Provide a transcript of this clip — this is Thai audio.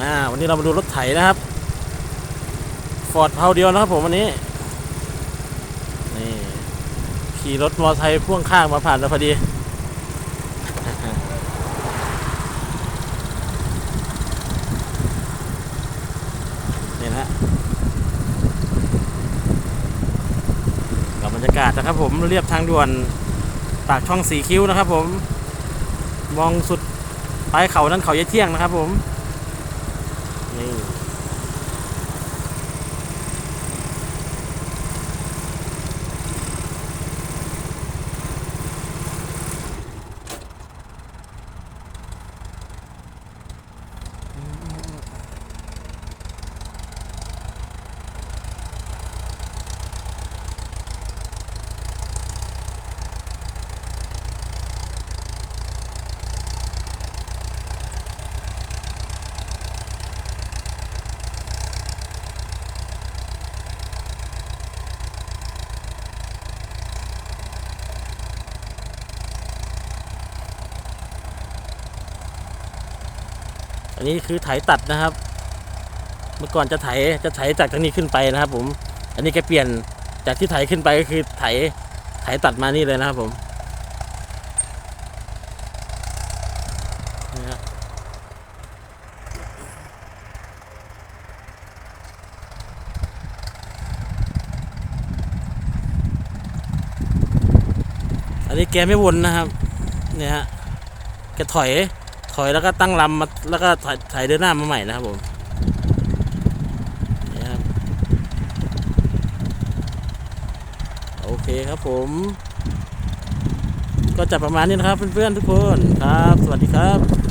อ่าวันนี้เรามาดูรถไถนะครับฟอร์ดเพาเดียวนะครับผมวันนี้นี่ขี่รถมอเตอร์ไซค์พ่วงข้างมาผ่านแล้วพอดีนี่นะฮะกับบรรยากาศนะครับผมเรียบทางด่วนปากช่องสีคิ้วนะครับผม มองสุดปลายเขานั้นเขายายเที่ยงนะครับผม นี่ อันนี้คือไถตัดนะครับ เมื่อก่อนจะไถจะไถจากทางนี้ขึ้นไปนะครับ ผม อันนี้แกเปลี่ยนจากที่ไถขึ้นไปก็คือไถไถตัดมานี่เลยนะครับผมอันนี้แกไม่วนนะครับ เนี่ยฮะแกถอย อยแล้วก็ตั้งลำมาแล้วก็ถอยถอยเดินหน้ามาใหม่นะครับผมนี่ครับโอเคครับผม ก็จะประมาณนี้นะครับเพื่อนๆทุกคนครับ สวัสดีครับ